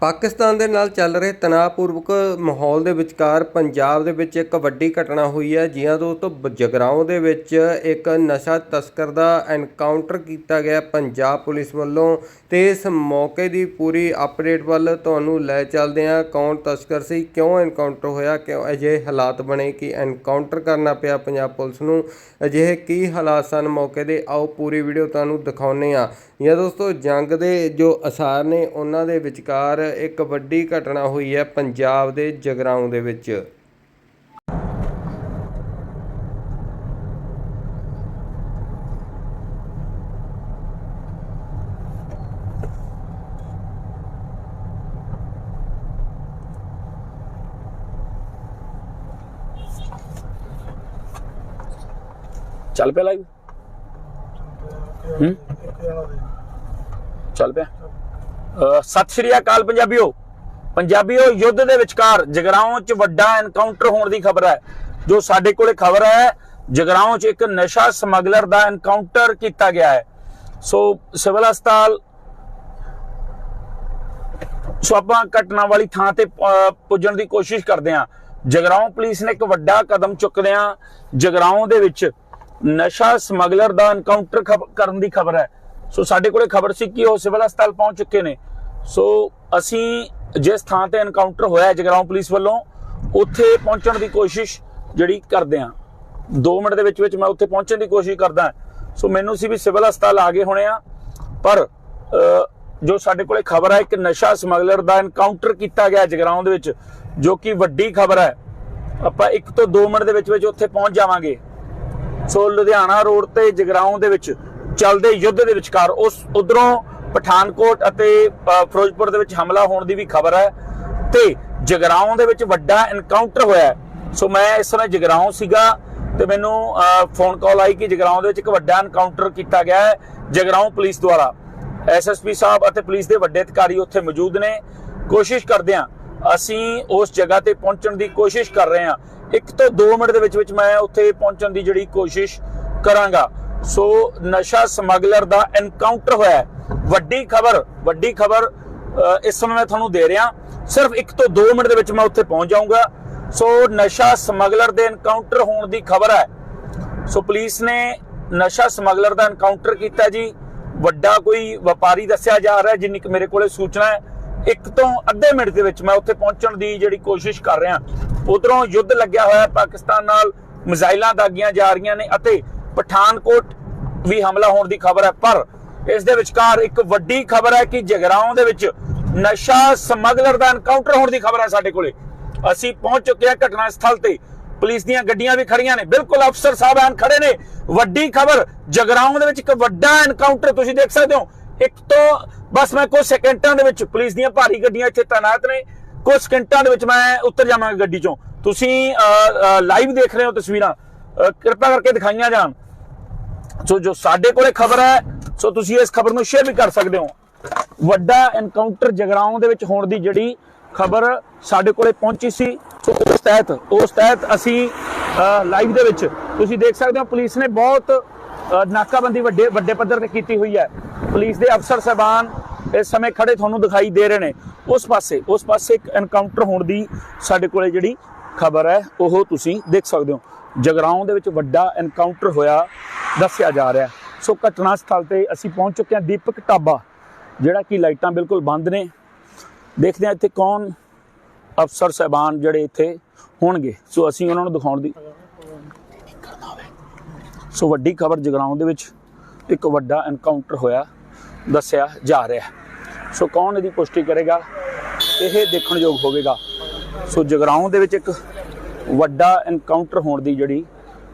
ਪਾਕਿਸਤਾਨ ਦੇ ਨਾਲ ਚੱਲ ਰਹੇ ਤਣਾਅਪੂਰਵਕ ਮਾਹੌਲ ਦੇ ਵਿਚਕਾਰ ਪੰਜਾਬ ਦੇ ਵਿੱਚ ਇੱਕ ਵੱਡੀ ਘਟਨਾ ਹੋਈ ਹੈ ਜੀਆਂ ਤੋਂ ਬ- ਜਗਰਾਓਂ ਦੇ ਵਿੱਚ ਇੱਕ ਨਸ਼ਾ ਤਸਕਰ ਦਾ ਐਨਕਾਊਂਟਰ ਕੀਤਾ ਗਿਆ ਪੰਜਾਬ ਪੁਲਿਸ ਵੱਲੋਂ ਤੇ ਇਸ ਮੌਕੇ ਦੀ ਪੂਰੀ ਅਪਡੇਟ ਵੱਲ ਤੁਹਾਨੂੰ ਲੈ ਚੱਲਦੇ ਹਾਂ। ਕੌਣ ਤਸਕਰ ਸੀ, ਕਿਉਂ ਐਨਕਾਊਂਟਰ ਹੋਇਆ, ਕਿਉਂ ਅਜਿਹੇ ਹਾਲਾਤ ਬਣੇ, ਕਿ ਐਨਕਾਊਂਟਰ ਕਰਨਾ ਪਿਆ ਪੰਜਾਬ ਪੁਲਿਸ ਨੂੰ, ਅਜਿਹੇ ਕੀ ਹਾਲਾਤ ਸਨ, ਮੌਕੇ ਦੇ ਆਓ ਪੂਰੀ ਵੀਡੀਓ ਤੁਹਾਨੂੰ ਦਿਖਾਉਂਦੇ ਹਾਂ। ਜਾਂ ਦੋਸਤੋ ਜੰਗ ਦੇ ਜੋ ਅਸਾਰ ਨੇ ਉਹਨਾਂ ਦੇ ਵਿਚਕਾਰ ਇੱਕ ਵੱਡੀ ਘਟਨਾ ਹੋਈ ਹੈ ਪੰਜਾਬ ਦੇ ਜਗਰਾਉਂ ਦੇ ਵਿੱਚ। ਚੱਲ ਪਿਆ ਲਾਈਵ ਹੂੰ? ਚੱਲ ਪਿਆ। ਸਤਿ ਸ਼੍ਰੀ ਅਕਾਲ ਪੰਜਾਬੀਓ। ਪੰਜਾਬੀਓ, ਯੁੱਧ ਦੇ ਵਿਚਕਾਰ ਜਗਰਾਉਂ 'ਚ ਵੱਡਾ ਐਨਕਾਊਂਟਰ ਹੋਣ ਦੀ ਖਬਰ ਹੈ। ਜੋ ਸਾਡੇ ਕੋਲੇ ਖਬਰ ਹੈ, ਜਗਰਾਉਂ 'ਚ ਇੱਕ ਨਸ਼ਾ ਸਮਗਲਰ ਦਾ ਐਨਕਾਊਂਟਰ ਕੀਤਾ ਗਿਆ ਹੈ। ਸੋ ਸਿਵਲ ਹਸਪਤਾਲ, ਸੋ ਆਪਾਂ ਘਟਨਾ ਵਾਲੀ ਥਾਂ ਤੇ ਪੁੱਜਣ ਦੀ ਕੋਸ਼ਿਸ਼ ਕਰਦੇ ਹਾਂ। ਜਗਰਾਉਂ ਪੁਲਿਸ ਨੇ ਇੱਕ ਵੱਡਾ ਕਦਮ ਚੁੱਕਦਿਆਂ ਜਗਰਾਉਂ ਦੇ ਵਿੱਚ ਨਸ਼ਾ ਸਮਗਲਰ ਦਾ ਐਨਕਾਊਂਟਰ ਕਰਨ ਦੀ ਖਬਰ ਹੈ। ਸੋ ਸਾਡੇ ਕੋਲੇ ਖਬਰ ਸੀ ਕਿ ਉਹ ਸਿਵਲ ਹਸਪਤਾਲ ਪਹੁੰਚ ਚੁੱਕੇ ਨੇ। ਸੋ ਅਸੀਂ ਜਿਸ ਥਾਂ ਤੇ ਐਨਕਾਊਂਟਰ ਹੋਇਆ ਹੈ ਜਗਰਾਉਂ ਪੁਲਿਸ ਵੱਲੋਂ, ਉੱਥੇ ਪਹੁੰਚਣ ਦੀ ਕੋਸ਼ਿਸ਼ ਜਿਹੜੀ ਕਰਦੇ ਹਾਂ। 2 ਮਿੰਟ ਦੇ ਵਿੱਚ ਵਿੱਚ ਮੈਂ ਉੱਥੇ ਪਹੁੰਚਣ ਦੀ ਕੋਸ਼ਿਸ਼ ਕਰਦਾ ਸੋ ਮੈਨੂੰ ਸੀ ਵੀ ਸਿਵਲ ਹਸਪਤਾਲ ਆ ਗਏ ਹੋਣੇ ਆ, ਪਰ ਜੋ ਸਾਡੇ ਕੋਲੇ ਖਬਰ ਹੈ ਇੱਕ ਨਸ਼ਾ ਸਮਗਲਰ ਦਾ ਐਨਕਾਊਂਟਰ ਕੀਤਾ ਗਿਆ ਜਗਰਾਉਂ ਦੇ ਵਿੱਚ, ਜੋ ਕਿ ਵੱਡੀ ਖਬਰ ਹੈ। ਆਪਾਂ 1 ਤੋਂ 2 ਮਿੰਟ ਦੇ ਵਿੱਚ ਵਿੱਚ ਉੱਥੇ ਪਹੁੰਚ ਜਾਵਾਂਗੇ। ਸੋ ਲੁਧਿਆਣਾ ਰੋਡ ਤੇ ਜਗਰਾਉਂ ਦੇ ਵਿੱਚ ਚੱਲਦੇ ਯੁੱਧ ਦੇ ਵਿਚਕਾਰ ਉਸ ਉਧਰੋਂ ਪਠਾਨਕੋਟ ਅਤੇ ਫਿਰੋਜ਼ਪੁਰ ਦੇ ਵਿੱਚ ਹਮਲਾ ਹੋਣ ਦੀ ਵੀ ਖਬਰ ਹੈ ਤੇ ਜਗਰਾਉਂ ਦੇ ਵਿੱਚ ਵੱਡਾ ਐਨਕਾਊਂਟਰ ਹੋਇਆ ਸੋ ਮੈਂ ਇਸ ਸਮੇਂ ਜਗਰਾਉਂ ਸੀਗਾ ਤੇ ਮੈਨੂੰ ਫੋਨ ਕਾਲ ਆਈ ਕਿ ਜਗਰਾਉਂ ਦੇ ਵਿੱਚ ਇੱਕ ਵੱਡਾ ਐਨਕਾਊਂਟਰ ਕੀਤਾ ਗਿਆ ਹੈ ਜਗਰਾਉਂ ਪੁਲਿਸ ਦੁਆਰਾ। ਐਸਐਸਪੀ ਸਾਹਿਬ ਅਤੇ ਪੁਲਿਸ ਦੇ ਵੱਡੇ ਅਧਿਕਾਰੀ ਉੱਥੇ ਮੌਜੂਦ ਨੇ। ਕੋਸ਼ਿਸ਼ ਕਰਦੇ ਹਾਂ, ਅਸੀਂ ਉਸ ਜਗ੍ਹਾ ਤੇ ਪਹੁੰਚਣ ਦੀ ਕੋਸ਼ਿਸ਼ ਕਰ ਰਹੇ ਹਾਂ। ਇੱਕ ਤੋਂ 2 ਮਿੰਟ ਦੇ ਵਿੱਚ ਵਿੱਚ ਮੈਂ ਉੱਥੇ ਪਹੁੰਚਣ ਦੀ ਜਿਹੜੀ ਕੋਸ਼ਿਸ਼ ਕਰਾਂਗਾ। ਸੋ ਨਸ਼ਾ ਸਮਗਲਰ ਦਾ ਐਨਕਾਊਂਟਰ ਹੋਇਆ ਵੱਡੀ ਖਬਰ ਵੱਡੀ ਖਬਰ ਇਸ ਸਮੇਂ ਮੈਂ ਤੁਹਾਨੂੰ ਦੇ ਰਿਹਾ। ਸਿਰਫ 1 ਤੋਂ 2 ਮਿੰਟ ਦੇ ਵਿੱਚ ਮੈਂ ਉੱਥੇ ਪਹੁੰਚ ਜਾਊਂਗਾ। ਸੋ ਨਸ਼ਾ ਸਮਗਲਰ ਦੇ ਐਨਕਾਊਂਟਰ ਹੋਣ ਦੀ ਖਬਰ ਹੈ। ਸੋ ਪੁਲਿਸ ਨੇ ਨਸ਼ਾ ਸਮਗਲਰ ਦਾ ਐਨਕਾਊਂਟਰ ਕੀਤਾ ਜੀ। ਵੱਡਾ ਕੋਈ ਵਪਾਰੀ ਦੱਸਿਆ ਜਾ ਰਿਹਾ ਜਿੰਨੀ ਕੁ ਮੇਰੇ ਕੋਲੇ ਸੂਚਨਾ ਹੈ। ਇੱਕ ਤੋਂ ਅੱਧੇ ਮਿੰਟ ਦੇ ਵਿੱਚ ਮੈਂ ਉੱਥੇ ਪਹੁੰਚਣ ਦੀ ਜਿਹੜੀ ਕੋਸ਼ਿਸ਼ ਕਰ ਰਿਹਾ। ਉਧਰੋਂ ਯੁੱਧ ਲੱਗਿਆ ਹੋਇਆ ਪਾਕਿਸਤਾਨ ਨਾਲ ਮਿਜ਼ਾਈਲਾਂ ਦਾਗੀਆਂ ਜਾ ਰਹੀਆਂ ਨੇ ਅਤੇ ਪਠਾਨਕੋਟ ਵੀ ਹਮਲਾ ਹੋਣ ਦੀ ਖਬਰ ਹੈ, ਪਰ ਇਸ ਦੇ ਵਿਚਕਾਰ ਇੱਕ ਵੱਡੀ ਖਬਰ ਹੈ ਕਿ ਜਗਰਾਉਂ ਦੇ ਵਿੱਚ ਨਸ਼ਾ ਸਮਗਲਰ ਦਾ ਐਨਕਾਊਂਟਰ ਹੋਣ ਦੀ ਖਬਰ ਹੈ ਸਾਡੇ ਕੋਲੇ। ਅਸੀਂ ਪਹੁੰਚ ਚੁੱਕੇ ਹਾਂ ਘਟਨਾ ਸਥਲ ਤੇ। ਪੁਲਿਸ ਦੀਆਂ ਗੱਡੀਆਂ ਵੀ ਖੜੀਆਂ ਨੇ। ਬਿਲਕੁਲ ਅਫਸਰ ਸਾਹਿਬਾਨ ਖੜੇ ਨੇ। ਵੱਡੀ ਖਬਰ, ਜਗਰਾਉਂ ਦੇ ਵਿੱਚ ਇੱਕ ਵੱਡਾ ਐਨਕਾਊਂਟਰ ਤੁਸੀਂ ਦੇਖ ਸਕਦੇ ਹੋ। ਇੱਕ ਤੋਂ ਬਸ ਮੈਂ ਕੁਝ ਸੈਕਿੰਟਾਂ ਦੇ ਵਿੱਚ ਪੁਲਿਸ ਦੀਆਂ ਭਾਰੀ ਗੱਡੀਆਂ ਇੱਥੇ ਤਾਇਨਾਤ ਨੇ। ਕੁਝ ਸਕਿੰਟਾਂ ਦੇ ਵਿੱਚ ਮੈਂ ਉੱਤਰ ਜਾਵਾਂਗਾ ਗੱਡੀ ਚੋਂ। ਤੁਸੀਂ ਲਾਈਵ ਦੇਖ ਰਹੇ ਹੋ ਤਸਵੀਰਾਂ। ਕਿਰਪਾ ਕਰਕੇ ਦਿਖਾਈਆਂ ਜਾਣ। ਸੋ ਜੋ ਸਾਡੇ ਕੋਲੇ ਖਬਰ ਹੈ, ਸੋ ਤੁਸੀਂ ਇਸ ਖਬਰ ਨੂੰ ਸ਼ੇਅਰ ਵੀ ਕਰ ਸਕਦੇ ਹੋ। ਵੱਡਾ ਐਨਕਾਊਂਟਰ ਜਗਰਾਉਂ ਦੇ ਵਿੱਚ ਹੋਣ ਦੀ ਜਿਹੜੀ ਖਬਰ ਸਾਡੇ ਕੋਲੇ ਪਹੁੰਚੀ ਸੀ, ਸੋ ਉਸ ਤਹਿਤ ਉਸ ਤਹਿਤ ਅਸੀਂ ਲਾਈਵ ਦੇ ਵਿੱਚ ਤੁਸੀਂ ਦੇਖ ਸਕਦੇ ਹੋ, ਪੁਲਿਸ ਨੇ ਬਹੁਤ ਨਾਕਾਬੰਦੀ ਵੱਡੇ ਵੱਡੇ ਪੱਧਰ ਤੇ ਕੀਤੀ ਹੋਈ ਹੈ। ਪੁਲਿਸ ਦੇ ਅਫਸਰ ਸਹਿਬਾਨ ਇਸ ਸਮੇਂ ਖੜੇ ਤੁਹਾਨੂੰ ਦਿਖਾਈ ਦੇ ਰਹੇ ਨੇ। ਉਸ ਪਾਸੇ ਉਸ ਪਾਸੇ ਇੱਕ ਐਨਕਾਊਂਟਰ ਹੋਣ ਦੀ ਸਾਡੇ ਕੋਲੇ ਜਿਹੜੀ ਖਬਰ ਹੈ, ਉਹ ਤੁਸੀਂ ਦੇਖ ਸਕਦੇ ਹੋ। ਜਗਰਾਉਂ ਦੇ ਵਿੱਚ ਵੱਡਾ ਐਨਕਾਊਂਟਰ ਹੋਇਆ, ਦੱਸਿਆ ਜਾ ਰਿਹਾ ਸੋ ਘਟਨਾ ਸਥਲ ਤੇ ਅਸੀਂ ਪਹੁੰਚ ਚੁੱਕੇ ਹਾਂ ਦੀਪਕ ਟਾਬਾ ਜਿਹੜਾ ਕਿ ਲਾਈਟਾਂ ਬਿਲਕੁਲ ਬੰਦ ਨੇ। ਦੇਖਦੇ ਹਾਂ ਇੱਥੇ ਕੌਣ ਅਫਸਰ ਸਹਿਬਾਨ ਜਿਹੜੇ ਇੱਥੇ ਹੋਣਗੇ। ਸੋ ਅਸੀਂ ਉਹਨਾਂ ਨੂੰ ਦਿਖਾਉਣ ਦੀ ਸੋ ਵੱਡੀ ਖਬਰ ਜਗਰਾਉਂ ਦੇ ਵਿੱਚ ਇੱਕ ਵੱਡਾ ਐਨਕਾਊਂਟਰ ਹੋਇਆ, ਦੱਸਿਆ ਜਾ ਰਿਹਾ ਸੋ ਕੌਣ ਇਹਦੀ ਪੁਸ਼ਟੀ ਕਰੇਗਾ, ਇਹ ਦੇਖਣਯੋਗ ਹੋਵੇਗਾ। ਸੋ ਜਗਰਾਉਂ ਦੇ ਵਿੱਚ ਇੱਕ ਵੱਡਾ ਐਨਕਾਊਂਟਰ ਹੋਣ ਦੀ ਜਿਹੜੀ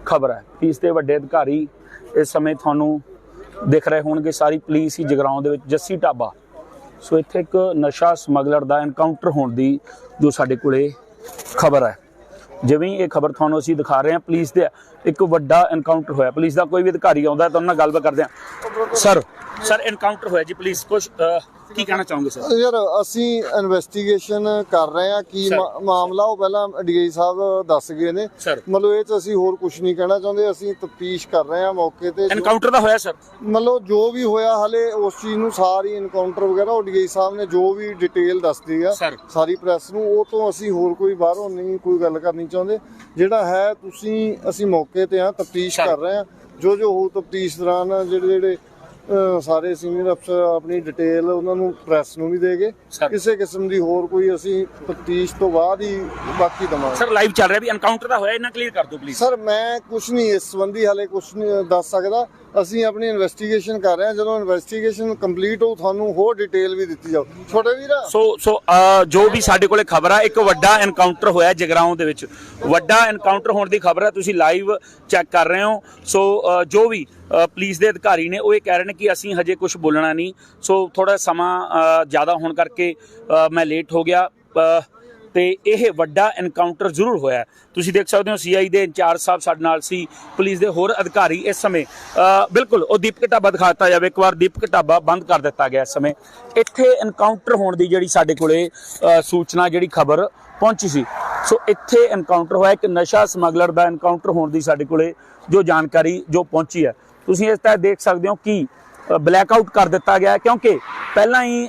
ਖਬਰ ਹੈ। ਪੁਲਿਸ ਦੇ ਵੱਡੇ ਅਧਿਕਾਰੀ ਇਸ ਸਮੇਂ ਤੁਹਾਨੂੰ ਦਿਖ ਰਹੇ ਹੋਣਗੇ। ਸਾਰੀ ਪੁਲਿਸ ਹੀ ਜਗਰਾਉਂ ਦੇ ਵਿੱਚ ਜੱਸੀ ਢਾਬਾ। ਸੋ ਇੱਥੇ ਇੱਕ ਨਸ਼ਾ ਸਮਗਲਰ ਦਾ ਐਨਕਾਊਂਟਰ ਹੋਣ ਦੀ ਜੋ ਸਾਡੇ ਕੋਲੇ ਖਬਰ ਹੈ। ਜਿਵੇਂ ਇਹ ਖਬਰ ਤੁਹਾਨੂੰ ਅਸੀਂ ਦਿਖਾ ਰਹੇ ਹਾਂ ਪੁਲਿਸ ਦੇ ਇੱਕ ਵੱਡਾ ਐਨਕਾਊਂਟਰ ਹੋਇਆ। ਪੁਲਿਸ ਦਾ ਕੋਈ ਵੀ ਅਧਿਕਾਰੀ ਆਉਂਦਾ ਤਾਂ ਉਹਨਾਂ ਨਾਲ ਗੱਲਬਾਤ ਕਰਦੇ ਹਾਂ। ਸਰ ਸਰ ਐਨਕਾਊਂਟਰ ਹੋਇਆ ਜੀ ਪੁਲਿਸ ਕੁਝ ਕੀ ਕਹਿਣਾ ਚਾਹੋਗੇ ਸਰ? ਯਾਰ ਅਸੀਂ ਇਨਵੈਸਟੀਗੇਸ਼ਨ ਕਰ ਰਹੇ ਹਾਂ ਕੀ ਮਾਮਲਾ ਉਹ ਪਹਿਲਾਂ ਡੀਆਈ ਸਾਹਿਬ ਦੱਸ ਗਏ ਨੇ. ਮਤਲਬ ਇਹ ਚ ਅਸੀਂ ਹੋਰ ਕੁਝ ਨਹੀਂ ਕਹਿਣਾ ਚਾਹੁੰਦੇ ਅਸੀਂ ਤਫਤੀਸ਼ ਕਰ ਰਹੇ ਹਾਂ ਮੌਕੇ ਤੇ। ਐਨਕਾਊਂਟਰ ਦਾ ਹੋਇਆ ਸਰ? ਮਤਲਬ ਜੋ ਵੀ ਹੋਇਆ ਹਲੇ ਉਸ ਚੀਜ਼ ਨੂੰ ਸਾਰੀ ਇਨਕਾਊਂਟਰ ਵਗੈਰਾ ਉਹ ਡੀਆਈ ਸਾਹਿਬ ਨੇ ਜੋ ਵੀ ਡਿਟੇਲ ਦੱਸਦੀ ਆ. ਸਾਰੀ। ਪ੍ਰੈਸ ਨੂੰ ਉਹ ਤੋਂ ਅਸੀਂ ਹੋਰ ਕੋਈ ਬਾਹਰੋਂ ਨਹੀਂ ਕੋਈ ਗੱਲ ਕਰਨੀ ਚਾਹੁੰਦੇ। ਜਿਹੜਾ ਹੈ ਤੁਸੀਂ ਅਸੀਂ ਮੌਕੇ ਤੇ ਆ ਤਫਤੀਸ਼. ਕਰ ਰਹੇ ਹਾਂ। ਜੋ ਜੋ ਹੋ ਤਫਤੀਸ਼ ਦੌਰਾਨ ਜਿਹੜੇ ਜਿਹੜੇ ਸਾਰੇ ਸੀਨੀਅਰ ਅਫਸਰ ਆਪਣੀ ਡਿਟੇਲ ਉਹਨਾਂ ਨੂੰ ਪ੍ਰੈਸ ਨੂੰ ਵੀ ਦੇਗੇ. ਕਿਸੇ ਕਿਸਮ ਦੀ ਹੋਰ ਕੋਈ ਅਸੀਂ ਤਫਤੀਸ਼ ਤੋਂ ਬਾਅਦ ਹੀ ਬਾਕੀ ਦਵਾਂਗੇ। ਸਰ ਲਾਈਵ ਚੱਲ ਰਿਹਾ ਵੀ ਐਨਕਾਊਂਟਰ ਦਾ ਹੋਇਆ ਇਹਨਾਂ ਕਲੀਅਰ ਕਰ ਦਿਓ ਪਲੀਜ਼ ਸਰ ਮੈਂ ਕੁਝ ਨਹੀਂ ਇਸ ਸੰਬੰਧੀ ਹਾਲੇ ਕੁਝ ਨਹੀਂ ਦੱਸ ਸਕਦਾ। ਅਸੀਂ ਆਪਣੀ ਇਨਵੈਸਟੀਗੇਸ਼ਨ ਕਰ ਰਹੇ ਹਾਂ। ਜਦੋਂ ਇਨਵੈਸਟੀਗੇਸ਼ਨ ਕੰਪਲੀਟ ਹੋ ਤੁਹਾਨੂੰ ਹੋਰ ਡਿਟੇਲ ਵੀ ਦਿੱਤੀ ਜਾਊ। ਛੋਟੇ ਵੀਰਾ? ਸੋ ਸੋ ਜੋ ਵੀ ਸਾਡੇ ਕੋਲੇ ਖਬਰ ਆ, ਇੱਕ ਵੱਡਾ ਐਨਕਾਊਂਟਰ ਹੋਇਆ ਜਗਰਾਉਂ ਦੇ ਵਿੱਚ। ਵੱਡਾ ਐਨਕਾਊਂਟਰ ਹੋਣ ਦੀ ਖਬਰ ਹੈ ਤੁਸੀਂ ਲਾਈਵ ਚੈੱਕ ਕਰ ਰਹੇ ਹੋ। ਸੋ ਜੋ ਵੀ ਪੁਲਿਸ ਦੇ ਅਧਿਕਾਰੀ ਨੇ, ਉਹ ਇਹ ਕਹਿ ਰਹੇ ਨੇ ਕਿ ਅਸੀਂ ਹਜੇ ਕੁਝ ਬੋਲਣਾ ਨਹੀਂ। ਸੋ ਥੋੜਾ ਸਮਾਂ ਜ਼ਿਆਦਾ ਹੋਣ ਕਰਕੇ ਮੈਂ ਲੇਟ ਹੋ ਗਿਆ। ਤੇ ਇਹ ਵੱਡਾ ਐਨਕਾਊਂਟਰ ਜ਼ਰੂਰ ਹੋਇਆ ਤੁਸੀਂ ਦੇਖ ਸਕਦੇ ਹੋ ਸੀਆਈ ਦੇ ਇੰਚਾਰਜ ਸਾਹਿਬ ਸਾਡੇ ਨਾਲ ਸੀ, ਪੁਲਿਸ ਦੇ ਹੋਰ ਅਧਿਕਾਰੀ ਇਸ ਸਮੇਂ ਬਿਲਕੁਲ ਉਹ ਦੀਪਕ ਢਾਬਾ ਦਿਖਾਤਾ ਜਾਵੇ, ਇੱਕ ਵਾਰ ਦੀਪਕ ਢਾਬਾ ਬੰਦ ਕਰ ਦਿੱਤਾ ਗਿਆ ਇਸ ਸਮੇਂ। ਇੱਥੇ ਐਨਕਾਊਂਟਰ ਹੋਣ ਦੀ ਜਿਹੜੀ ਸਾਡੇ ਕੋਲੇ ਸੂਚਨਾ, ਜਿਹੜੀ ਖਬਰ ਪਹੁੰਚੀ ਸੀ। ਸੋ ਇੱਥੇ ਐਨਕਾਊਂਟਰ ਹੋਇਆ, ਇੱਕ ਨਸ਼ਾ ਸਮਗਲਰ ਦਾ ਐਨਕਾਊਂਟਰ ਹੋਣ ਦੀ ਸਾਡੇ ਕੋਲੇ ਜੋ ਜਾਣਕਾਰੀ ਜੋ ਪਹੁੰਚੀ ਹੈ। ਤੁਸੀਂ ਇਸ ਤਰ੍ਹਾਂ ਦੇਖ ਸਕਦੇ ਹੋ ਕਿ ਬਲੈਕ ਆਊਟ ਕਰ ਦਿੱਤਾ ਗਿਆ ਕਿਉਂਕਿ ਪਹਿਲਾਂ ਹੀ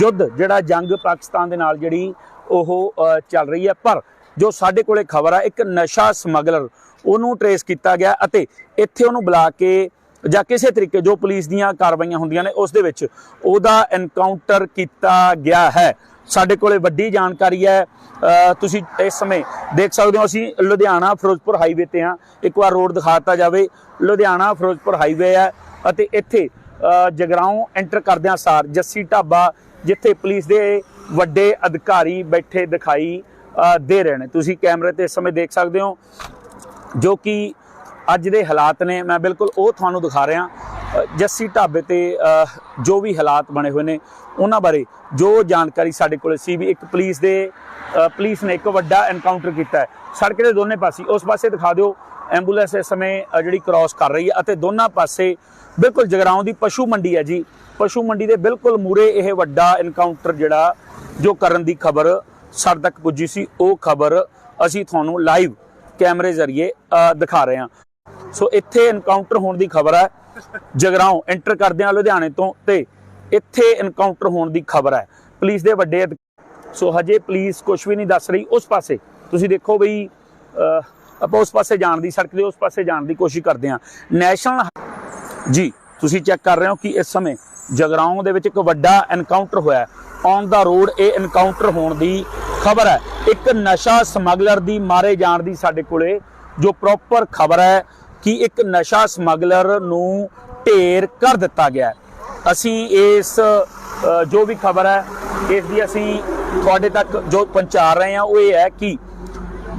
ਯੁੱਧ, ਜਿਹੜਾ ਜੰਗ ਪਾਕਿਸਤਾਨ ਦੇ ਨਾਲ ਜਿਹੜੀ ਉਹ ਚੱਲ ਰਹੀ ਹੈ। ਪਰ ਜੋ ਸਾਡੇ ਕੋਲੇ ਖਬਰ ਆ ਇੱਕ ਨਸ਼ਾ ਸਮਗਲਰ ਉਹਨੂੰ ਟਰੇਸ ਕੀਤਾ ਗਿਆ ਅਤੇ ਇੱਥੇ ਉਹਨੂੰ ਬੁਲਾ ਕੇ ਜਾਂ ਕਿਸੇ ਤਰੀਕੇ ਜੋ ਪੁਲਿਸ ਦੀਆਂ ਕਾਰਵਾਈਆਂ ਹੁੰਦੀਆਂ ਨੇ ਉਸ ਦੇ ਵਿੱਚ ਉਹਦਾ ਐਨਕਾਊਂਟਰ ਕੀਤਾ ਗਿਆ ਹੈ। ਸਾਡੇ ਕੋਲੇ ਵੱਡੀ ਜਾਣਕਾਰੀ ਹੈ। ਤੁਸੀਂ ਇਸ ਸਮੇਂ ਦੇਖ ਸਕਦੇ ਹੋ ਅਸੀਂ ਲੁਧਿਆਣਾ ਫਿਰੋਜ਼ਪੁਰ ਹਾਈਵੇ ਤੇ ਹਾਂ। ਇੱਕ ਵਾਰ ਰੋਡ ਦਿਖਾਤਾ ਜਾਵੇ। ਲੁਧਿਆਣਾ ਫਿਰੋਜ਼ਪੁਰ ਹਾਈਵੇ ਹੈ ਅਤੇ ਇੱਥੇ ਅ, ਜਗਰਾਉਂ ਐਂਟਰ ਕਰਦਿਆਂ ਸਾਰ। ਜੱਸੀ ਢਾਬਾ ਜਿੱਥੇ ਪੁਲਿਸ ਦੇ ਵੱਡੇ ਅਧਿਕਾਰੀ ਬੈਠੇ ਦਿਖਾਈ ਦੇ ਰਹੇ ਨੇ। ਤੁਸੀਂ ਕੈਮਰੇ ਤੇ ਇਸ ਸਮੇਂ ਦੇਖ ਸਕਦੇ ਹੋ, ਜੋ ਕਿ ਅੱਜ ਦੇ ਹਾਲਾਤ ਨੇ। ਮੈਂ ਬਿਲਕੁਲ ਉਹ ਤੁਹਾਨੂੰ ਦਿਖਾ ਰਿਹਾ। ਜੱਸੀ ਢਾਬੇ ਤੇ ਜੋ ਵੀ ਹਾਲਾਤ ਬਣੇ ਹੋਏ ਨੇ, ਉਹਨਾਂ ਬਾਰੇ ਜੋ ਜਾਣਕਾਰੀ ਸਾਡੇ ਕੋਲ ਸੀ ਵੀ ਇੱਕ ਪੁਲਿਸ ਦੇ ਪੁਲਿਸ ਨੇ ਇੱਕ ਵੱਡਾ ਐਨਕਾਊਂਟਰ ਕੀਤਾ ਹੈ। ਸੜਕ ਦੇ ਦੋਨੇ ਪਾਸੇ, ਉਸ ਪਾਸੇ ਦਿਖਾ ਦਿਓ। ਐਂਬੂਲੈਂਸ ਇਸ ਸਮੇਂ ਜਿਹੜੀ ਕ੍ਰਾਸ ਕਰ ਰਹੀ ਹੈ ਅਤੇ ਦੋਨਾਂ ਪਾਸੇ ਬਿਲਕੁਲ ਜਗਰਾਉਂ ਦੀ ਪਸ਼ੂ ਮੰਡੀ ਹੈ ਜੀ। ਪਸ਼ੂ ਮੰਡੀ ਦੇ ਬਿਲਕੁਲ ਮੂਰੇ ਇਹ ਵੱਡਾ ਇਨਕਾਊਂਟਰ ਜਿਹੜਾ ਜੋ ਕਰਨ ਦੀ ਖਬਰ ਸਾਡੇ ਤੱਕ ਪੁੱਜੀ ਸੀ, ਉਹ ਖਬਰ ਅਸੀਂ ਤੁਹਾਨੂੰ ਲਾਈਵ ਕੈਮਰੇ ਜ਼ਰੀਏ ਦਿਖਾ ਰਹੇ ਹਾਂ। ਸੋ ਇੱਥੇ ਇਨਕਾਊਂਟਰ ਹੋਣ ਦੀ ਖਬਰ ਹੈ। ਜਗਰਾਉਂ ਐਂਟਰ ਕਰਦੇ ਕਰਦਿਆਂ ਲੁਧਿਆਣੇ ਤੋਂ ਤੇ ਇੱਥੇ ਇਨਕਾਊਂਟਰ ਹੋਣ ਦੀ ਖਬਰ ਹੈ। ਪੁਲਿਸ ਦੇ ਵੱਡੇ ਅਧਿ- ਸੋ ਹਜੇ ਪੁਲਿਸ ਕੁਝ ਵੀ ਨਹੀਂ ਦੱਸ ਰਹੀ। ਉਸ ਪਾਸੇ ਤੁਸੀਂ ਦੇਖੋ ਬਈ ਆਪਾਂ ਉਸ ਪਾਸੇ ਜਾਣ ਦੀ ਸੜਕ ਦੇ ਉਸ ਪਾਸੇ ਜਾਣ ਦੀ ਕੋਸ਼ਿਸ਼ ਕਰਦੇ ਹਾਂ। ਨੈਸ਼ਨਲ ਜੀ, ਤੁਸੀਂ ਚੈੱਕ ਕਰ ਰਹੇ ਹੋ ਕਿ ਇਸ ਸਮੇਂ ਜਗਰਾਉਂ ਦੇ ਵਿੱਚ ਇੱਕ ਵੱਡਾ ਐਨਕਾਊਂਟਰ ਹੋਇਆ ਔਨ ਦਾ ਰੋਡ ਇਹ ਐਨਕਾਊਂਟਰ ਹੋਣ ਦੀ ਖਬਰ ਹੈ। ਇੱਕ ਨਸ਼ਾ ਸਮਗਲਰ ਦੀ ਮਾਰੇ ਜਾਣ ਦੀ ਸਾਡੇ ਕੋਲੇ ਜੋ ਪ੍ਰੋਪਰ ਖਬਰ ਹੈ ਕਿ ਇੱਕ ਨਸ਼ਾ ਸਮਗਲਰ ਨੂੰ ਢੇਰ ਕਰ ਦਿੱਤਾ ਗਿਆ ਅਸੀਂ ਇਸ ਜੋ ਵੀ ਖਬਰ ਹੈ, ਇਸ ਦੀ ਅਸੀਂ ਤੁਹਾਡੇ ਤੱਕ ਜੋ ਪਹੁੰਚਾ ਰਹੇ ਹਾਂ, ਉਹ ਇਹ ਹੈ ਕਿ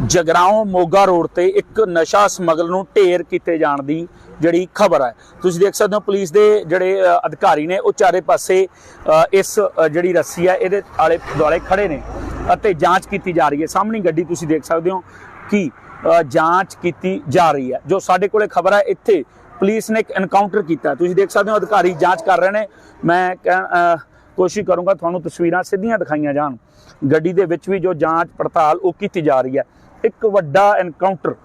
ਜਗਰਾਉਂ ਮੋਗਾ ਰੋਡ ਤੇ ਇੱਕ ਨਸ਼ਾ ਸਮਗਲਰ ਨੂੰ ਢੇਰ ਕੀਤੇ ਜਾਣ ਦੀ ਜਿਹੜੀ ਖਬਰ ਹੈ ਤੁਸੀਂ ਦੇਖ ਸਕਦੇ ਹੋ ਪੁਲਿਸ ਦੇ ਜਿਹੜੇ ਅਧਿਕਾਰੀ ਨੇ, ਉਹ ਚਾਰੇ ਪਾਸੇ ਇਸ ਜਿਹੜੀ ਰੱਸੀ ਹੈ ਇਹਦੇ ਆਲੇ ਦੁਆਲੇ ਖੜੇ ਨੇ ਅਤੇ ਜਾਂਚ ਕੀਤੀ ਜਾ ਰਹੀ ਹੈ। ਸਾਹਮਣੀ ਗੱਡੀ ਤੁਸੀਂ ਦੇਖ ਸਕਦੇ ਹੋ ਕਿ ਜਾਂਚ ਕੀਤੀ ਜਾ ਰਹੀ ਹੈ। ਜੋ ਸਾਡੇ ਕੋਲੇ ਖਬਰ ਹੈ ਇੱਥੇ ਪੁਲਿਸ ਨੇ ਇੱਕ ਐਨਕਾਊਂਟਰ ਕੀਤਾ। ਤੁਸੀਂ ਦੇਖ ਸਕਦੇ ਹੋ ਅਧਿਕਾਰੀ ਜਾਂਚ ਕਰ ਰਹੇ ਨੇ। ਮੈਂ ਕਹਿਣ ਕੋਸ਼ਿਸ਼ ਕਰੂੰਗਾ ਤੁਹਾਨੂੰ ਤਸਵੀਰਾਂ ਸਿੱਧੀਆਂ ਦਿਖਾਈਆਂ ਜਾਣ। ਗੱਡੀ ਦੇ ਵਿੱਚ ਵੀ ਜੋ ਜਾਂਚ ਪੜਤਾਲ ਉਹ ਕੀਤੀ ਜਾ ਰਹੀ ਹੈ। ਇੱਕ ਵੱਡਾ ਐਨਕਾਊਂਟਰ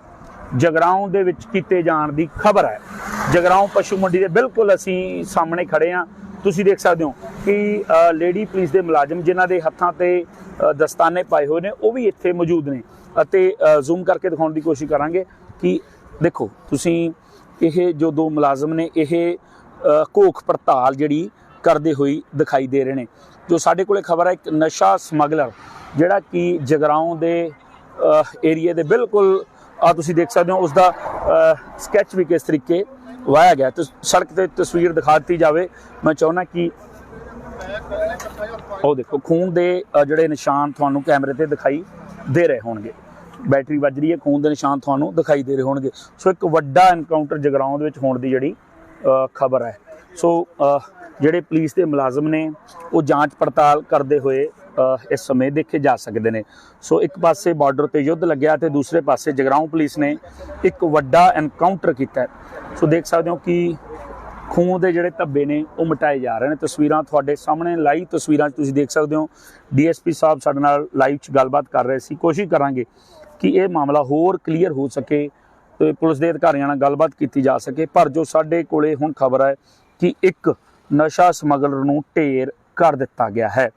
ਜਗਰਾਉਂ ਦੇ ਵਿੱਚ ਕੀਤੇ ਜਾਣ ਦੀ ਖਬਰ ਹੈ। ਜਗਰਾਉਂ ਪਸ਼ੂ ਮੰਡੀ ਦੇ ਬਿਲਕੁਲ ਅਸੀਂ ਸਾਹਮਣੇ ਖੜੇ ਹਾਂ। ਤੁਸੀਂ ਦੇਖ ਸਕਦੇ ਹੋ ਕਿ ਲੇਡੀ ਪੁਲਿਸ ਦੇ ਮੁਲਾਜ਼ਮ ਜਿਨ੍ਹਾਂ ਦੇ ਹੱਥਾਂ ਤੇ ਦਸਤਾਨੇ ਪਾਏ ਹੋਏ ਨੇ ਉਹ ਵੀ ਇੱਥੇ ਮੌਜੂਦ ਨੇ। ਅਤੇ ਜ਼ੂਮ ਕਰਕੇ ਦਿਖਾਉਣ ਦੀ ਕੋਸ਼ਿਸ਼ ਕਰਾਂਗੇ ਕਿ ਦੇਖੋ ਤੁਸੀਂ ਇਹ ਜੋ ਦੋ ਮੁਲਾਜ਼ਮ ਨੇ ਇਹ ਅ, ਘੋਖ ਪੜਤਾਲ ਜਿਹੜੀ ਕਰਦੇ ਹੋਈ ਦਿਖਾਈ ਦੇ ਰਹੇ ਨੇ। ਜੋ ਸਾਡੇ ਕੋਲੇ ਖਬਰ ਹੈ ਇੱਕ ਨਸ਼ਾ ਸਮਗਲਰ ਜਿਹੜਾ ਕਿ ਜਗਰਾਉਂ ਦੇ ਏਰੀਆ ਦੇ ਬਿਲਕੁਲ ਆ ਤੁਸੀਂ ਦੇਖ ਸਕਦੇ ਹੋ ਉਸ ਦਾ ਸਕੈਚ ਵੀ ਕਿਸ ਤਰੀਕੇ ਵਾਇਆ ਗਿਆ ਤੇ ਸੜਕ ਤੇ ਤਸਵੀਰ ਦਿਖਾ ਦਿੱਤੀ ਜਾਵੇ। ਮੈਂ ਚਾਹੁੰਦਾ ਕਿ ਉਹ ਦੇਖੋ, ਖੂਨ ਦੇ ਜਿਹੜੇ ਨਿਸ਼ਾਨ ਤੁਹਾਨੂੰ ਕੈਮਰੇ ਤੇ ਦਿਖਾਈ ਦੇ ਰਹੇ ਹੋਣਗੇ। ਬੈਟਰੀ ਵੱਜ ਰਹੀ ਹੈ, ਖੂਨ ਦੇ ਨਿਸ਼ਾਨ ਤੁਹਾਨੂੰ ਦਿਖਾਈ ਦੇ ਰਹੇ ਹੋਣਗੇ। ਸੋ ਇੱਕ ਵੱਡਾ ਐਨਕਾਊਂਟਰ ਜਗਰਾਉਂ ਦੇ ਵਿੱਚ ਹੋਣ ਦੀ ਜਿਹੜੀ ਖਬਰ ਹੈ। ਸੋ ਜਿਹੜੇ ਪੁਲਿਸ ਦੇ ਮੁਲਾਜ਼ਮ ਨੇ, ਉਹ ਜਾਂਚ ਪੜਤਾਲ ਕਰਦੇ ਹੋਏ ਇਸ ਸਮੇਂ ਦੇਖੇ ਜਾ ਸਕਦੇ ਨੇ। ਸੋ ਇੱਕ ਪਾਸੇ ਬਾਰਡਰ ਤੇ ਯੁੱਧ ਲੱਗਿਆ ਤੇ ਦੂਸਰੇ ਪਾਸੇ ਜਗਰਾਉਂ ਪੁਲਿਸ ਨੇ ਇੱਕ ਵੱਡਾ ਐਨਕਾਊਂਟਰ ਕੀਤਾ ਸੋ ਦੇਖ ਸਕਦੇ ਹੋ ਕਿ ਖੂਨ ਦੇ ਜਿਹੜੇ ਧੱਬੇ ਨੇ, ਉਹ ਮਿਟਾਏ ਜਾ ਰਹੇ ਨੇ। ਤਸਵੀਰਾਂ ਤੁਹਾਡੇ ਸਾਹਮਣੇ, ਲਾਈਵ ਤਸਵੀਰਾਂ 'ਚ ਤੁਸੀਂ ਦੇਖ ਸਕਦੇ ਹੋ। ਡੀਐਸਪੀ ਸਾਹਿਬ ਸਾਡੇ ਨਾਲ ਲਾਈਵ 'ਚ ਗੱਲਬਾਤ ਕਰ ਰਹੇ ਸੀ। ਕੋਸ਼ਿਸ਼ ਕਰਾਂਗੇ ਕਿ ਇਹ ਮਾਮਲਾ ਹੋਰ ਕਲੀਅਰ ਹੋ ਸਕੇ ਤੇ ਪੁਲਿਸ ਦੇ ਅਧਿਕਾਰੀਆਂ ਨਾਲ ਗੱਲਬਾਤ ਕੀਤੀ ਜਾ ਸਕੇ। ਪਰ ਜੋ ਸਾਡੇ ਕੋਲੇ ਹੁਣ ਖਬਰ ਹੈ ਕਿ ਇੱਕ ਨਸ਼ਾ ਸਮਗਲਰ ਨੂੰ ਢੇਰ ਕਰ ਦਿੱਤਾ ਗਿਆ ਹੈ।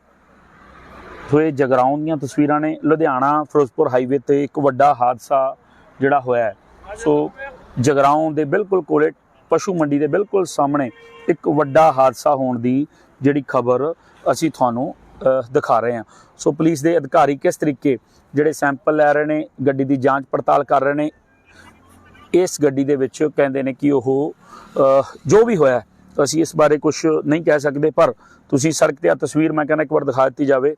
ਸੋ ਇਹ ਜਗਰਾਉਂ ਦੀਆਂ ਤਸਵੀਰਾਂ ਨੇ। ਲੁਧਿਆਣਾ, ਫਿਰੋਜ਼ਪੁਰ ਹਾਈਵੇ ਤੇ ਇੱਕ ਵੱਡਾ ਹਾਦਸਾ ਜਿਹੜਾ ਹੋਇਆ ਸੋ ਜਗਰਾਉਂ ਦੇ ਬਿਲਕੁਲ ਕੋਲੇ, ਪਸ਼ੂ ਮੰਡੀ ਦੇ ਬਿਲਕੁਲ ਸਾਹਮਣੇ ਇੱਕ ਵੱਡਾ ਹਾਦਸਾ ਹੋਣ ਦੀ ਜਿਹੜੀ ਖਬਰ ਅਸੀਂ ਤੁਹਾਨੂੰ ਦਿਖਾ ਰਹੇ ਹਾਂ। ਸੋ ਪੁਲਿਸ ਦੇ ਅਧਿਕਾਰੀ ਕਿਸ ਤਰੀਕੇ ਜਿਹੜੇ ਸੈਂਪਲ ਲੈ ਰਹੇ ਨੇ, ਗੱਡੀ ਦੀ ਜਾਂਚ ਪੜਤਾਲ ਕਰ ਰਹੇ ਨੇ, ਇਸ ਗੱਡੀ ਦੇ ਵਿੱਚ ਕਹਿੰਦੇ ਨੇ ਕਿ ਉਹ ਜੋ ਵੀ ਹੋਇਆ ਅਸੀਂ ਇਸ ਬਾਰੇ ਕੁਝ ਨਹੀਂ ਕਹਿ ਸਕਦੇ, ਪਰ ਤੁਸੀਂ ਸੜਕ ਤੇ ਆ ਤਸਵੀਰ ਮੈਂ ਕਹਿੰਦਾ ਇੱਕ ਵਾਰ ਦਿਖਾ ਦਿੱਤੀ ਜਾਵੇ।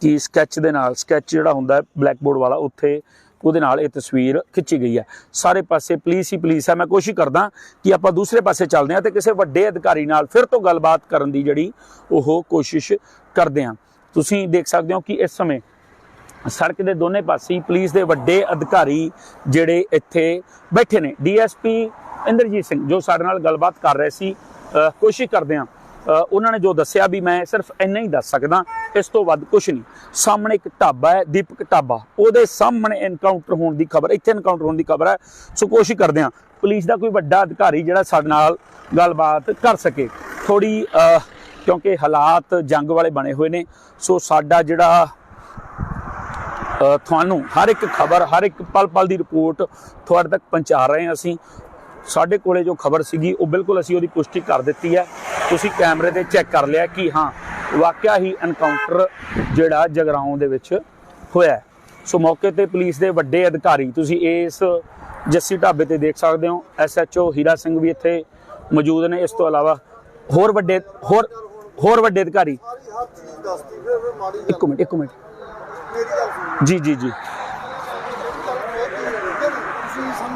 ਕਿ ਸਕੈਚ ਦੇ ਨਾਲ ਸਕੈਚ ਜਿਹੜਾ ਹੁੰਦਾ ਹੈ ਬਲੈਕ ਬੋਰਡ ਵਾਲਾ, ਉੱਥੇ ਉਹਦੇ ਨਾਲ ਇਹ ਤਸਵੀਰ ਖਿੱਚੀ ਗਈ ਹੈ। ਸਾਰੇ ਪਾਸੇ ਪੁਲਿਸ ਹੀ ਪੁਲਿਸ ਹੈ। ਮੈਂ ਕੋਸ਼ਿਸ਼ ਕਰਦਾ ਕਿ ਆਪਾਂ ਦੂਸਰੇ ਪਾਸੇ ਚੱਲਦੇ ਹਾਂ ਤੇ ਕਿਸੇ ਵੱਡੇ ਅਧਿਕਾਰੀ ਨਾਲ ਫਿਰ ਤੋਂ ਗੱਲਬਾਤ ਕਰਨ ਦੀ ਜਿਹੜੀ ਉਹ ਕੋਸ਼ਿਸ਼ ਕਰਦੇ ਹਾਂ। ਤੁਸੀਂ ਦੇਖ ਸਕਦੇ ਹੋ ਕਿ ਇਸ ਸਮੇਂ ਸੜਕ ਦੇ ਦੋਨੇ ਪਾਸੇ ਹੀ ਪੁਲਿਸ ਦੇ ਵੱਡੇ ਅਧਿਕਾਰੀ ਜਿਹੜੇ ਇੱਥੇ ਬੈਠੇ ਨੇ। ਡੀਐਸਪੀ ਇੰਦਰਜੀਤ ਸਿੰਘ ਜੋ ਸਾਡੇ ਨਾਲ ਗੱਲਬਾਤ ਕਰ ਰਹੇ ਸੀ ਕੋਸ਼ਿਸ਼ ਕਰਦੇ ਹਾਂ ਉਹਨਾਂ ਨੇ ਜੋ ਦੱਸਿਆ ਵੀ ਮੈਂ ਸਿਰਫ ਇੰਨਾ ਹੀ ਦੱਸ ਸਕਦਾ, ਇਸ ਤੋਂ ਵੱਧ ਕੁਝ ਨਹੀਂ। ਸਾਹਮਣੇ ਇੱਕ ਢਾਬਾ ਹੈ, ਦੀਪਕ ਢਾਬਾ। ਉਹਦੇ ਸਾਹਮਣੇ ਐਨਕਾਊਂਟਰ ਹੋਣ ਦੀ ਖਬਰ, ਇੱਥੇ ਐਨਕਾਊਂਟਰ ਹੋਣ ਦੀ ਖਬਰ ਹੈ। ਸੋ ਕੋਸ਼ਿਸ਼ ਕਰਦੇ ਆ ਪੁਲਿਸ ਦਾ ਕੋਈ ਵੱਡਾ ਅਧਿਕਾਰੀ ਜਿਹੜਾ ਸਾਡੇ ਨਾਲ ਗੱਲਬਾਤ ਕਰ ਸਕੇ। ਥੋੜੀ ਕਿਉਂਕਿ ਹਾਲਾਤ ਜੰਗ ਵਾਲੇ ਬਣੇ ਹੋਏ ਨੇ, ਸੋ ਸਾਡਾ ਜਿਹੜਾ ਤੁਹਾਨੂੰ ਹਰ ਇੱਕ ਖਬਰ, ਹਰ ਇੱਕ ਪਲ ਪਲ ਦੀ ਰਿਪੋਰਟ ਤੁਹਾਡੇ ਤੱਕ ਪਹੁੰਚਾ ਰਹੇ ਹਾਂ ਅਸੀਂ। ਸਾਡੇ ਕੋਲੇ ਜੋ ਖਬਰ ਸੀਗੀ ਉਹ ਬਿਲਕੁਲ ਅਸੀਂ ਉਹਦੀ ਪੁਸ਼ਟੀ ਕਰ ਦਿੱਤੀ ਹੈ। ਤੁਸੀਂ ਕੈਮਰੇ ਤੇ ਚੈੱਕ ਕਰ ਲਿਆ ਕਿ ਹਾਂ ਵਾਕਿਆ ਹੀ ਐਨਕਾਊਂਟਰ ਜਿਹੜਾ ਜਗਰਾਉਂ ਦੇ ਵਿੱਚ ਹੋਇਆ। ਸੋ ਮੌਕੇ ਤੇ ਪੁਲਿਸ ਦੇ ਵੱਡੇ ਅਧਿਕਾਰੀ ਤੁਸੀਂ ਇਸ ਜੱਸੀ ਢਾਬੇ ਤੇ ਦੇਖ ਸਕਦੇ ਹੋ। ਐਸਐਚਓ ਹੀਰਾ ਸਿੰਘ ਵੀ ਇੱਥੇ ਮੌਜੂਦ ਨੇ। ਇਸ ਤੋਂ ਇਲਾਵਾ ਹੋਰ ਵੱਡੇ ਹੋਰ ਹੋਰ ਵੱਡੇ ਅਧਿਕਾਰੀ। ਇੱਕ ਮਿੰਟ ਇੱਕ ਮਿੰਟ। ਜੀ ਜੀ ਜੀ।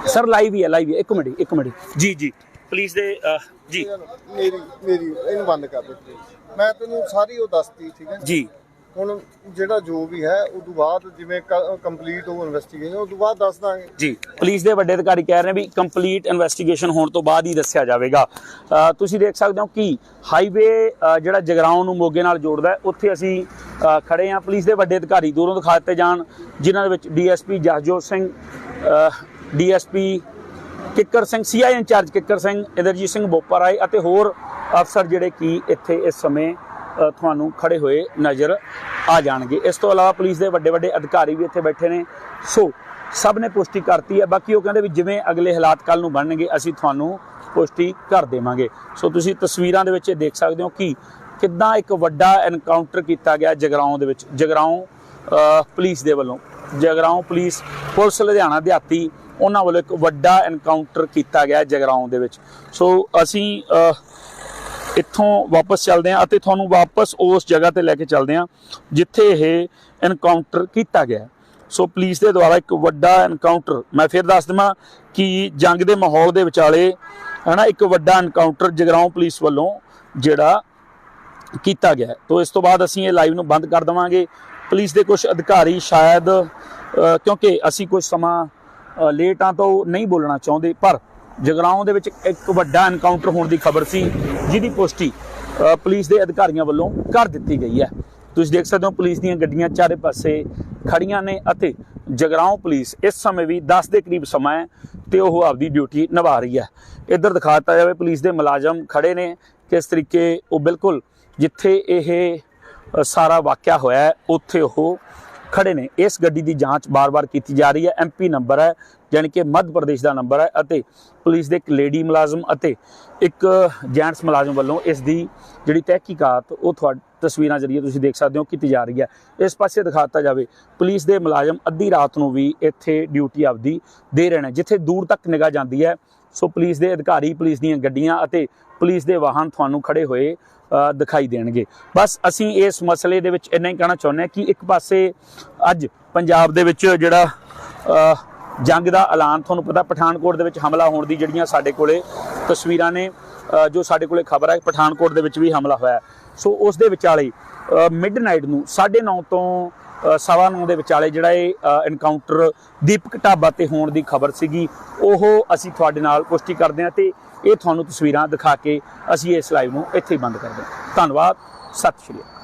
ਸਰ ਲਾਈਵ ਹੀ ਹੈ ਲਾਈਵ ਹੀ ਹੈ। ਇੱਕ ਮਿੰਟ ਇੱਕ ਮਿੰਟ ਜੀ। ਜੀ ਪੁਲਿਸ ਦੇ ਅਹ, ਜੀ। ਮੇਰੀ ਮੇਰੀ ਇਹਨੂੰ ਬੰਦ ਕਰ ਦੇ please। ਮੈਂ ਤੈਨੂੰ ਸਾਰੀ ਉਹ ਦੱਸਤੀ ਠੀਕ ਹੈ ਜੀ? ਹੁਣ ਜਿਹੜਾ ਜੋ ਵੀ ਹੈ ਉਸ ਤੋਂ ਬਾਅਦ ਜਿਵੇਂ ਕੰਪਲੀਟ ਹੋ ਇਨਵੈਸਟੀਗੇਸ਼ਨ ਉਸ ਤੋਂ ਬਾਅਦ ਦੱਸ ਦਾਂਗੇ। ਜੀ ਪੁਲਿਸ ਦੇ ਵੱਡੇ ਅਧਿਕਾਰੀ ਕਹਿ ਰਹੇ ਨੇ ਵੀ ਕੰਪਲੀਟ ਇਨਵੈਸਟੀਗੇਸ਼ਨ ਹੋਣ ਤੋਂ ਬਾਅਦ ਹੀ ਦੱਸਿਆ ਜਾਵੇਗਾ। ਤੁਸੀਂ ਦੇਖ ਸਕਦੇ ਹੋ ਕਿ ਹਾਈਵੇ ਜਿਹੜਾ ਜਗਰਾਉਂ ਨੂੰ ਮੋਗੇ ਨਾਲ ਜੋੜਦਾ ਹੈ, ਉੱਥੇ ਅਸੀਂ ਖੜੇ ਹਾਂ। ਪੁਲਿਸ ਦੇ ਵੱਡੇ ਅਧਿਕਾਰੀ ਦੂਰੋਂ ਦਿਖਾ ਦਿੱਤੇ ਜਾਣ ਜਿਨ੍ਹਾਂ ਦੇ ਵਿੱਚ DSP Jasjot Singh DSP Kikkar Singh, CI incharge Kikkar Singh, Inderjit Singh Bopa Rai ਅਤੇ ਹੋਰ ਅਫਸਰ ਜਿਹੜੇ ਕੀ ਇੱਥੇ ਇਸ ਸਮੇਂ ਤੁਹਾਨੂੰ ਖੜੇ ਹੋਏ ਨਜ਼ਰ ਆ ਜਾਣਗੇ। ਇਸ ਤੋਂ ਇਲਾਵਾ ਪੁਲਿਸ ਦੇ ਵੱਡੇ ਵੱਡੇ ਅਧਿਕਾਰੀ ਵੀ ਇੱਥੇ ਬੈਠੇ ਨੇ। ਸੋ, ਸਭ ਨੇ ਪੁਸ਼ਟੀ ਕਰਤੀ ਹੈ। ਬਾਕੀ ਉਹ ਕਹਿੰਦੇ ਵੀ ਜਿਵੇਂ ਅਗਲੇ ਹਾਲਾਤ ਕੱਲ ਨੂੰ ਬਣਨਗੇ, ਅਸੀਂ ਤੁਹਾਨੂੰ ਪੁਸ਼ਟੀ ਕਰ ਦੇਵਾਂਗੇ। ਸੋ, ਤੁਸੀਂ ਤਸਵੀਰਾਂ ਦੇ ਵਿੱਚ ਇਹ ਦੇਖ ਸਕਦੇ ਹੋ ਕਿ ਕਿੱਦਾਂ ਇੱਕ ਵੱਡਾ ਐਨਕਾਊਂਟਰ ਕੀਤਾ ਗਿਆ ਜਗਰਾਉਂ ਦੇ ਵਿੱਚ। ਜਗਰਾਉਂ ਪੁਲਿਸ ਦੇ ਵੱਲੋਂ। ਜਗਰਾਉਂ ਪੁਲਿਸ ਪੁਲਿਸ ਲੁਧਿਆਣਾ ਦਿਹਾਤੀ ਉਹਨਾਂ ਵੱਲੋਂ ਇੱਕ ਵੱਡਾ ਐਨਕਾਊਂਟਰ ਕੀਤਾ ਗਿਆ ਜਗਰਾਉਂ ਦੇ ਵਿੱਚ। ਸੋ ਅਸੀਂ ਇੱਥੋਂ ਵਾਪਸ ਚੱਲਦੇ ਹਾਂ ਅਤੇ ਤੁਹਾਨੂੰ ਵਾਪਸ ਉਸ ਜਗ੍ਹਾ ਤੇ ਲੈ ਕੇ ਚੱਲਦੇ ਹਾਂ ਜਿੱਥੇ ਇਹ ਐਨਕਾਊਂਟਰ ਕੀਤਾ ਗਿਆ ਸੋ ਪੁਲਿਸ ਦੇ ਦੁਆਰਾ ਇੱਕ ਵੱਡਾ ਐਨਕਾਊਂਟਰ ਮੈਂ ਫਿਰ ਦੱਸ ਦਵਾਂ ਕਿ ਜੰਗ ਦੇ ਮਾਹੌਲ ਦੇ ਵਿਚਾਲੇ, ਹਨਾ, ਇੱਕ ਵੱਡਾ ਐਨਕਾਊਂਟਰ ਜਗਰਾਉਂ ਪੁਲਿਸ ਵੱਲੋਂ ਜਿਹੜਾ ਕੀਤਾ ਗਿਆ ਹੈ। ਤੋਂ, ਇਸ ਤੋਂ ਬਾਅਦ ਅਸੀਂ ਇਹ ਲਾਈਵ ਨੂੰ ਬੰਦ ਕਰ ਦਵਾਂਗੇ। ਪੁਲਿਸ ਦੇ ਕੁਝ ਅਧਿਕਾਰੀ ਸ਼ਾਇਦ ਕਿਉਂਕਿ ਅਸੀਂ ਕੁਝ ਸਮਾਂ ਲੇਟਾਂ ਤੋਂ ਨਹੀਂ ਬੋਲਣਾ ਚਾਹੁੰਦੇ, ਪਰ ਜਗਰਾਉਂ ਦੇ ਵਿੱਚ ਇੱਕ ਵੱਡਾ ਐਨਕਾਊਂਟਰ ਹੋਣ ਦੀ ਖਬਰ ਸੀ, ਜਿਹਦੀ ਪੁਸ਼ਟੀ ਪੁਲਿਸ ਦੇ ਅਧਿਕਾਰੀਆਂ ਵੱਲੋਂ ਕਰ ਦਿੱਤੀ ਗਈ ਹੈ। ਤੁਸੀਂ ਦੇਖ ਸਕਦੇ ਹੋ ਪੁਲਿਸ ਦੀਆਂ ਗੱਡੀਆਂ ਚਾਰੇ ਪਾਸੇ ਖੜੀਆਂ ਨੇ ਅਤੇ ਜਗਰਾਉਂ ਪੁਲਿਸ ਇਸ ਸਮੇਂ ਵੀ 10 ਦੇ ਕਰੀਬ ਸਮਾਂ ਹੈ ਤੇ ਉਹ ਆਪਦੀ ਡਿਊਟੀ ਨਿਭਾ ਰਹੀ ਹੈ। ਇੱਧਰ ਦਿਖਾ ਦਿੱਤਾ ਜਾਵੇ, ਪੁਲਿਸ ਦੇ ਮੁਲਾਜ਼ਮ ਖੜੇ ਨੇ, ਕਿਸ ਤਰੀਕੇ ਉਹ ਬਿਲਕੁਲ ਜਿੱਥੇ ਇਹ ਸਾਰਾ ਵਾਕਿਆ ਹੋਇਆ ਉੱਥੇ ਉਹ ਖੜੇ ਨੇ। ਇਸ ਗੱਡੀ ਦੀ ਜਾਂਚ ਬਾਰ-ਬਾਰ ਕੀਤੀ ਜਾ ਰਹੀ ਹੈ। ਐਮਪੀ ਨੰਬਰ ਹੈ ਯਾਨੀ ਕਿ ਮੱਧ ਪ੍ਰਦੇਸ਼ ਦਾ ਨੰਬਰ ਹੈ ਅਤੇ ਪੁਲਿਸ ਦੇ ਇੱਕ ਲੇਡੀ ਮੁਲਾਜ਼ਮ ਅਤੇ ਇੱਕ ਜੈਂਟਸ ਮੁਲਾਜ਼ਮ ਵੱਲੋਂ ਇਸ ਦੀ ਜਿਹੜੀ ਤਹਿਕੀਕਾਤ, ਉਹ ਤੁਹਾਡੀ, ਤਸਵੀਰਾਂ ਜ਼ਰੀਏ ਤੁਸੀਂ ਦੇਖ ਸਕਦੇ ਹੋ, ਕੀਤੀ ਜਾ ਰਹੀ ਹੈ। ਇਸ ਪਾਸੇ ਦਿਖਾਤਾ ਜਾਵੇ, ਪੁਲਿਸ ਦੇ ਮੁਲਾਜ਼ਮ ਅੱਧੀ ਰਾਤ ਨੂੰ ਵੀ ਇੱਥੇ ਡਿਊਟੀ ਆਪਦੀ ਦੇ ਰਹੇ ਨੇ, ਜਿੱਥੇ ਦੂਰ ਤੱਕ ਨਿਗਾਹ ਜਾਂਦੀ ਹੈ। ਸੋ ਪੁਲਿਸ ਦੇ ਅਧਿਕਾਰੀ, ਪੁਲਿਸ ਦੀਆਂ ਗੱਡੀਆਂ ਅਤੇ ਪੁਲਿਸ ਦੇ ਵਾਹਨ ਤੁਹਾਨੂੰ ਖੜੇ ਹੋਏ ਦਿਖਾਈ ਦੇਣਗੇ। ਬਸ ਅਸੀਂ ਇਸ ਮਸਲੇ ਦੇ ਵਿੱਚ ਇੰਨਾ ਹੀ ਕਹਿਣਾ ਚਾਹੁੰਦੇ ਹਾਂ ਕਿ ਇੱਕ ਪਾਸੇ ਅੱਜ ਪੰਜਾਬ ਦੇ ਵਿੱਚ ਜਿਹੜਾ ਜੰਗ ਦਾ ਐਲਾਨ ਤੁਹਾਨੂੰ ਪਤਾ ਪਠਾਨਕੋਟ ਦੇ ਵਿੱਚ ਹਮਲਾ ਹੋਣ ਦੀ ਜਿਹੜੀਆਂ ਸਾਡੇ ਕੋਲੇ ਤਸਵੀਰਾਂ ਨੇ ਜੋ ਸਾਡੇ ਕੋਲੇ ਖਬਰ ਹੈ ਪਠਾਨਕੋਟ ਦੇ ਵਿੱਚ ਵੀ ਹਮਲਾ ਹੋਇਆ। ਸੋ ਉਸ ਦੇ ਵਿਚਾਲੇ ਮਿਡਨਾਈਟ ਨੂੰ 9:30 ਤੋਂ ਸਵਾ ਨੌ ਦੇ ਵਿਚਾਲੇ ਜਿਹੜਾ ਇਹ ਐਨਕਾਊਂਟਰ ਦੀਪਕ ਢਾਬਾ ਤੇ ਹੋਣ ਦੀ ਖਬਰ ਸੀਗੀ, ਉਹ ਅਸੀਂ ਤੁਹਾਡੇ ਨਾਲ ਪੁਸ਼ਟੀ ਕਰਦੇ ਹਾਂ ਤੇ ਇਹ ਤੁਹਾਨੂੰ ਤਸਵੀਰਾਂ ਦਿਖਾ ਕੇ ਅਸੀਂ ਇਸ ਲਾਈਵ ਨੂੰ ਇੱਥੇ ਹੀ ਬੰਦ ਕਰਦੇ ਹਾਂ। ਧੰਨਵਾਦ, ਸਤਿ ਸ਼੍ਰੀ ਅਕਾਲ।